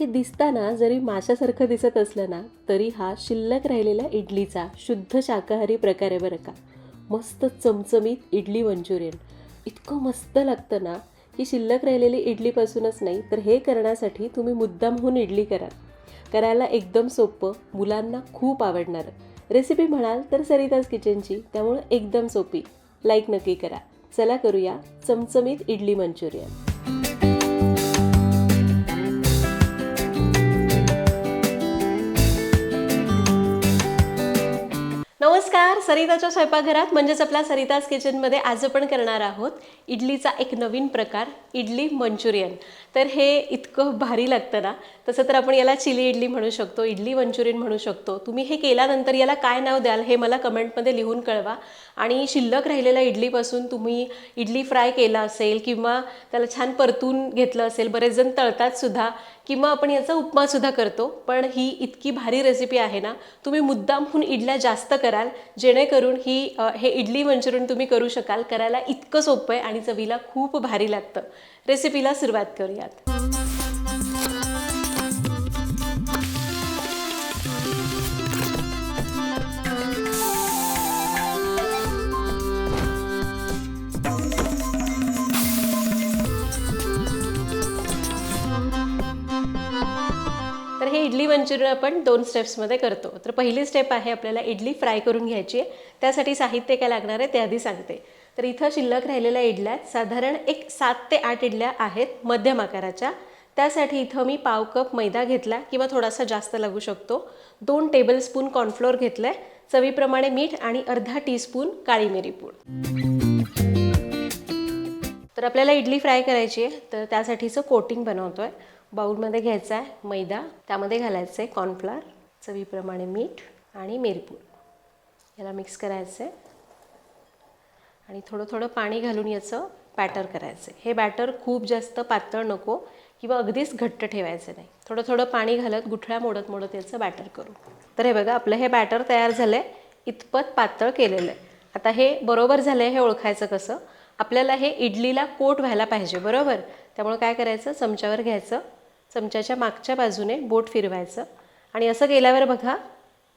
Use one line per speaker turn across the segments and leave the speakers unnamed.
हे दिसताना जरी माशासारखं दिसत असलं ना तरी हा शिल्लक राहिलेला इडलीचा शुद्ध शाकाहारी प्रकार आहे बरं का. मस्त चमचमीत इडली मंचुरियन. इतकं मस्त लागतं ना की शिल्लक राहिलेली इडलीपासूनच नाही तर हे करण्यासाठी तुम्ही मुद्दामहून इडली करा. करायला एकदम सोपं मुलांना खूप आवडणारं. रेसिपी म्हणाल तर सरिताज किचनची त्यामुळं एकदम सोपी. लाईक नक्की करा. चला करूया चमचमीत इडली मंचुरियन. नमस्कार सरिताच्या स्वयंपाकघरात म्हणजेच आपल्या सरिताज किचनमध्ये आज आपण करणार आहोत इडलीचा एक नवीन प्रकार इडली मंचुरियन. तर हे इतकं भारी लागतं ना? तसं तर आपण याला चिली इडली म्हणू शकतो इडली मंचुरियन म्हणू शकतो. तुम्ही हे केल्यानंतर याला काय नाव द्याल हे मला कमेंटमध्ये लिहून कळवा. आणि शिल्लक राहिलेल्या इडलीपासून तुम्ही इडली फ्राय केला असेल किंवा त्याला छान परतून घेतलं असेल बरेच जण तळतात सुद्धा किंवा आपण याचा उपमासुद्धा करतो पण ही इतकी भारी रेसिपी आहे ना? तुम्ही मुद्दामहून इडल्या जास्त कराल जेणेकरून ही हे इडली मंचुरियन तुम्ही करू शकाल. करायला इतकं सोपं आहे आणि चवीला खूप भारी लागतं. रेसिपीला सुरुवात करूयात. इडली मंचुरियन आपण दोन स्टेप्समध्ये करतो. तर पहिली स्टेप आहे आपल्याला इडली फ्राय करून घ्यायची आहे. त्यासाठी साहित्य काय लागणार आहे ते आधी सांगते. तर इथं शिल्लक राहिलेल्या इडल्या आहेत. साधारण एक सात ते आठ इडल्या आहेत मध्यम आकाराच्या. त्यासाठी इथं मी पाव कप मैदा घेतला किंवा थोडासा जास्त लागू शकतो. दोन टेबलस्पून कॉर्नफ्लोअर घेतलं आहे चवीप्रमाणे मीठ आणि अर्धा टीस्पून काळी मिरी पूड. तर आपल्याला इडली फ्राय करायची आहे. तर त्यासाठीचं कोटिंग बनवतो आहे बाऊलमध्ये घ्यायचा आहे मैदा त्यामध्ये घालायचं आहे कॉर्नफ्लॉर चवीप्रमाणे मीठ आणि मिरपूर. याला मिक्स करायचं आहे. आणि थोडं थोडं पाणी घालून याचं बॅटर करायचं आहे. हे बॅटर खूप जास्त पातळ नको किंवा अगदीच घट्ट ठेवायचं नाही. थोडं थोडं पाणी घालत गुठळ्या मोडत मोडत याचं बॅटर करू. तर हे बघा आपलं हे बॅटर तयार झालं आहे इतपत पातळ केलेलं आहे. आता हे बरोबर झालं आहे हे ओळखायचं कसं? आपल्याला हे इडलीला कोट व्हायला पाहिजे बरोबर? त्यामुळे काय करायचं? चमच्यावर घ्यायचं. चमच्याच्या मागच्या बाजूने बोट फिरवायचं. आणि असं गेल्यावर बघा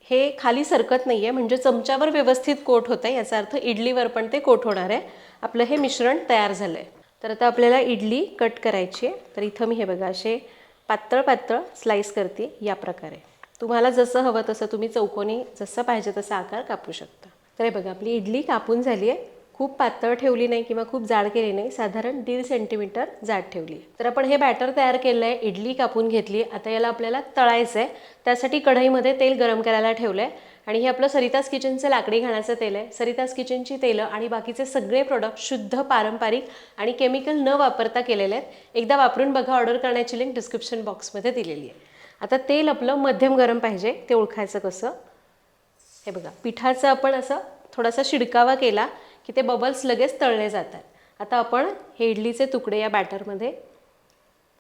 हे खाली सरकत नाही आहे म्हणजे चमच्यावर व्यवस्थित कोट होतं आहे याचा अर्थ इडलीवर पण ते कोट होणार आहे. आपलं हे मिश्रण तयार झालं आहे तर आता आपल्याला इडली कट करायची आहे. तर इथं मी हे बघा असे पातळ पातळ स्लाईस करते या प्रकारे. तुम्हाला जसं हवं तसं तुम्ही चौकोनी जसं पाहिजे तसा आकार कापू शकता. तर हे बघा आपली इडली कापून झाली आहे. खूप पातळ ठेवली नाही किंवा खूप जाड केली नाही साधारण दीड सेंटीमीटर जाड ठेवली. तर आपण हे बॅटर तयार केलं आहे इडली कापून घेतली. आता याला आपल्याला तळायचं आहे त्यासाठी कढईमध्ये तेल गरम करायला ठेवलं आहे आणि हे आपलं सरितास किचनचं लाकडी घाण्याचं तेल आहे. सरितास किचनची तेलं आणि बाकीचे सगळे प्रोडक्ट शुद्ध पारंपरिक आणि केमिकल न वापरता केलेले आहेत. एकदा वापरून बघा ऑर्डर करण्याची लिंक डिस्क्रिप्शन बॉक्समध्ये दिलेली आहे. आता तेल आपलं मध्यम गरम पाहिजे ते ओळखायचं कसं? हे बघा पिठाचं आपण असं थोडासा शिडकावा केला. की ते बबल्स लगेच तळले जातात. आता आपण हे इडलीचे तुकडे या बॅटरमध्ये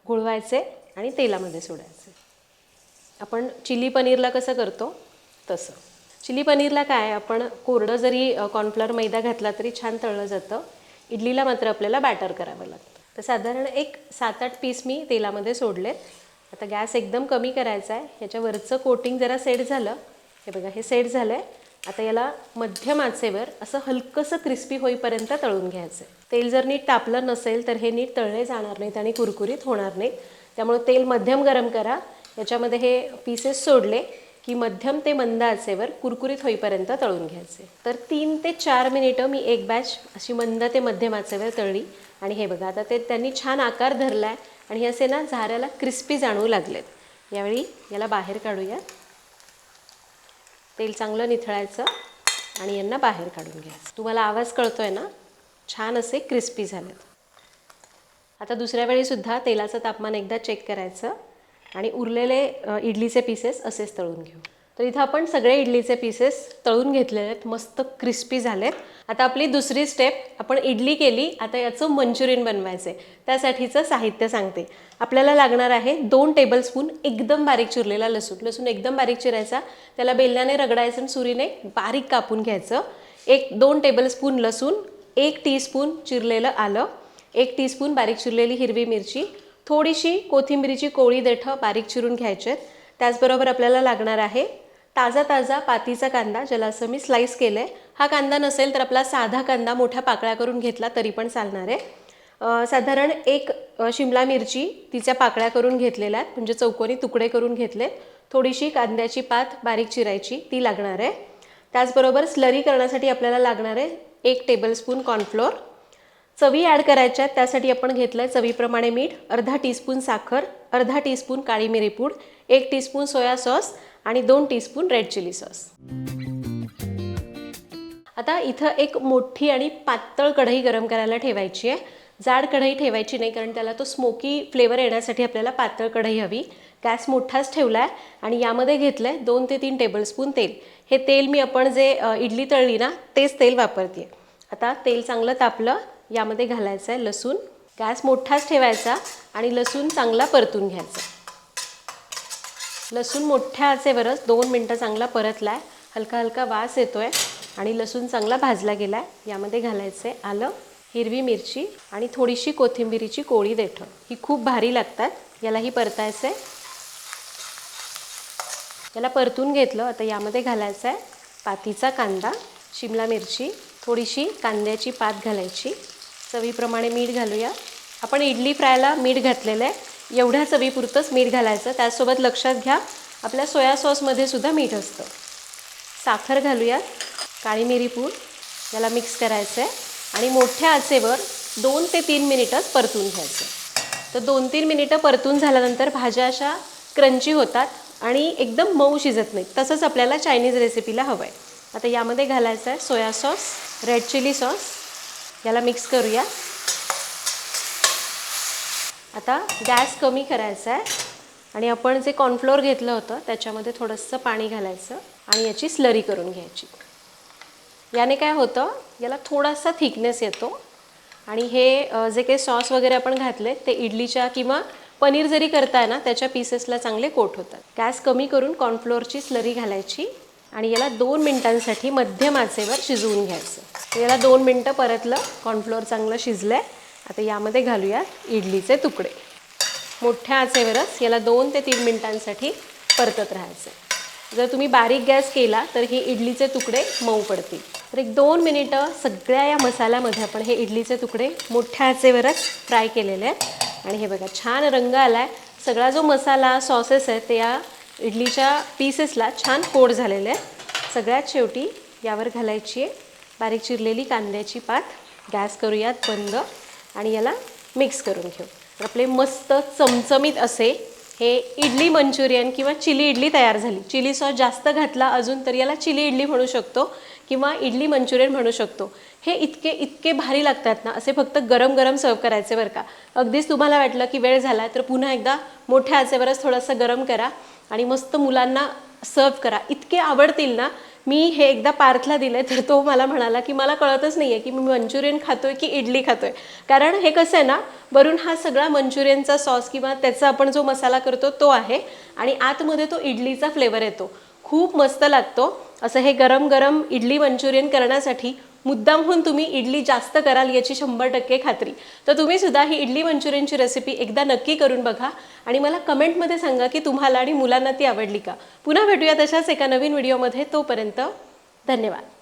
गुळवायचे आणि तेलामध्ये सोडायचे. आपण चिली पनीरला कसं करतो? तसं. चिली पनीरला काय आपण कोरडं जरी कॉर्नफ्लर मैदा घातला तरी छान तळलं जातं. इडलीला मात्र आपल्याला बॅटर करावं लागतं. तर साधारण एक सात आठ पीस मी तेलामध्ये सोडलेत. आता गॅस एकदम कमी करायचा आहे. ह्याच्यावरचं कोटिंग जरा सेट झालं. हे बघा हे सेट झालं आहे आता याला मध्यम आचेवर असं हलकंसं क्रिस्पी होईपर्यंत तळून घ्यायचं आहे तेल जर नीट तापलं नसेल तर हे नीट तळले जाणार नाहीत आणि कुरकुरीत होणार नाहीत. त्यामुळे तेल मध्यम गरम करा. याच्यामध्ये हे पीसेस सोडले की मध्यम ते मंद आचेवर कुरकुरीत होईपर्यंत तळून घ्यायचे तर तीन ते चार मिनिटं मी एक बॅच अशी मंद ते मध्यम आचेवर तळली. आणि हे बघा आता ते त्यांनी छान आकार धरला आहे आणि हे असे ना झाऱ्याला क्रिस्पी जाणवू लागलेत. यावेळी याला बाहेर काढूया. तेल चांगलं निथळायचं आणि यांना बाहेर काढून घ्यायचं. तुम्हाला आवाज कळतो आहे ना? छान असे क्रिस्पी झालेत. आता दुसऱ्या वेळीसुद्धा तेलाचं तापमान एकदा चेक करायचं आणि उरलेले इडलीचे पीसेस असेच तळून घेऊ. तर इथं आपण सगळे इडलीचे पीसेस तळून घेतलेले आहेत. मस्त क्रिस्पी झालेत. आता आपली दुसरी स्टेप आपण इडली केली आता याचं मंचुरियन बनवायचं आहे त्यासाठीचं साहित्य सांगते. आपल्याला लागणार आहे दोन टेबलस्पून एकदम बारीक चिरलेला लसूण. लसूण एकदम बारीक चिरायचा. त्याला बेलण्याने रगडायचं आणि सुरीने बारीक कापून घ्यायचं. एक दोन टेबलस्पून लसूण. एक टीस्पून चिरलेलं आलं. एक टीस्पून बारीक चिरलेली हिरवी मिरची. थोडीशी कोथिंबिरीची कोळी देठं बारीक चिरून घ्यायचे आहेत त्याचबरोबर आपल्याला लागणार आहे ताजा ताजा पातीचा कांदा ज्याला असं मी स्लाईस केलं आहे हा कांदा नसेल तर आपला साधा कांदा मोठ्या पाकळ्या करून घेतला तरी पण चालणार आहे. साधारण एक शिमला मिरची तिच्या पाकळ्या करून घेतलेल्या आहेत. म्हणजे चौकोनी तुकडे करून घेतले थोडीशी कांद्याची पात बारीक चिरायची ती लागणार आहे. त्याचबरोबर स्लरी करण्यासाठी आपल्याला लागणार आहे एक टेबलस्पून कॉर्नफ्लोअर चवी ॲड करायच्या आहेत त्यासाठी आपण घेतलं आहे चवीप्रमाणे मीठ अर्धा टीस्पून साखर अर्धा टीस्पून काळी मिरीपूड एक टीस्पून सोया सॉस आणि दोन टीस्पून रेड चिली सॉस आता इथं एक मोठी आणि पातळ कढई गरम करायला ठेवायची आहे. जाड कढई ठेवायची नाही कारण त्याला तो स्मोकी फ्लेवर येण्यासाठी आपल्याला पातळ कढई हवी. गॅस मोठाच ठेवला आहे आणि यामध्ये घेतलं आहे दोन ते तीन टेबलस्पून तेल. हे तेल मी आपण जे इडली तळली ना तेच तेल वापरते आता तेल चांगलं तापलं यामध्ये घालायचं आहे लसूण. गॅस मोठाच ठेवायचा आणि लसूण चांगला परतून घ्यायचा. लसूण मोठ्या आचेवरच दोन मिनटं चांगला परतला आहे हलका हलका वास येतो आहे आणि लसूण चांगला भाजला गेला आहे यामध्ये घालायचं आहे आलं हिरवी मिरची आणि थोडीशी कोथिंबिरीची कोळी देठं. ही खूप भारी लागतात. यालाही परतायचं आहे याला परतून घेतलं आता यामध्ये घालायचं आहे पातीचा कांदा शिमला मिरची थोडीशी कांद्याची पात घालायची. चवीप्रमाणे मीठ घालूया. आपण इडली फ्रायला मीठ घातलेलं आहे. एवढ्या चवीपुरतंच मीठ घालायचं. त्याचसोबत लक्षात घ्या आपल्या सोया सॉसमध्ये सुद्धा मीठ असतं. साखर घालूया काळी मिरी पूड याला मिक्स करायचं आहे आणि मोठ्या आचेवर दोन ते तीन मिनिटच परतून घ्यायचं. तर दोन तीन मिनिटं परतून झाल्यानंतर भाज्या अशा क्रंची होतात आणि एकदम मऊ शिजत नाहीत. तसंच आपल्याला चायनीज रेसिपीला हवं आहे आता यामध्ये घालायचं आहे soya sauce red chilli sauce याला मिक्स करूया. आता गॅस कमी करायचा आहे. आणि आपण जे कॉर्नफ्लोअर घेतलं होतं त्याच्यामध्ये थोडंसं पाणी घालायचं आणि याची स्लरी करून घ्यायची. याने काय होतं याला थोडासा थिकनेस येतो. आणि हे जे काही सॉस वगैरे आपण घातले ते इडलीच्या किंवा पनीर जरी करताय ना त्याच्या पीसेसला चांगले कोट होतात. गॅस कमी करून कॉर्नफ्लोअरची स्लरी घालायची. आणि याला दोन मिनटांसाठी मध्यम आचेवर शिजवून घ्यायचं. तर याला दोन मिनटं परतलं कॉर्नफ्लोअर चांगलं शिजलं आहे आता यामध्ये घालूयात इडलीचे तुकडे. मोठ्या आचेवरच याला दोन ते तीन मिनटांसाठी परतत राहायचं. जर तुम्ही बारीक गॅस केला तर हे इडलीचे तुकडे मऊ पडतील. तर एक दोन मिनिटं सगळ्या या मसाल्यामध्ये आपण हे इडलीचे तुकडे मोठ्या आचेवरच फ्राय केलेले आहेत. आणि हे बघा छान रंग आला आहे सगळा जो मसाला सॉसेस आहे ते या इडलीच्या पीसेसला छान कोड झालेले आहेत. सगळ्यात शेवटी यावर घालायची आहे. बारीक चिरलेली कांद्याची पात. गॅस करूयात बंद. आणि याला मिक्स करून घेऊ. तर आपले मस्त चमचमीत असे हे इडली मंचुरियन किंवा चिली इडली तयार झाली. चिली सॉस जास्त घातला अजून तर याला चिली इडली म्हणू शकतो किंवा इडली मंचुरियन म्हणू शकतो. हे इतके इतके भारी लागतात ना असे फक्त गरम गरम सर्व करायचे बरं का. अगदीच तुम्हाला वाटलं की वेळ झाला तर पुन्हा एकदा मोठ्या आचेवरच थोडंसं गरम करा. आणि मस्त मुलांना सर्व करा. इतके आवडतील ना मी हे एकदा पार्थला दिले तर तो मला म्हणाला की मला कळतच नाही आहे की मी मंचुरियन खातोय की इडली खातोय. कारण हे कसं आहे ना वरून हा सगळा मंचुरियनचा सॉस किंवा त्याचा आपण जो मसाला करतो तो आहे आणि आतमध्ये तो इडलीचा फ्लेवर येतो. खूप मस्त लागतो. असं हे गरम गरम इडली मंचुरियन करण्यासाठी मुद्दामहून तुम्ही इडली जास्त कराल याची शंभर टक्के खात्री. तर तुम्ही सुद्धा ही इडली मंचुरियनची रेसिपी एकदा नक्की करून बघा आणि मला कमेंटमध्ये सांगा की तुम्हाला आणि मुलांना ती आवडली का. पुन्हा भेटूया तशाच एका नवीन व्हिडिओमध्ये तोपर्यंत धन्यवाद.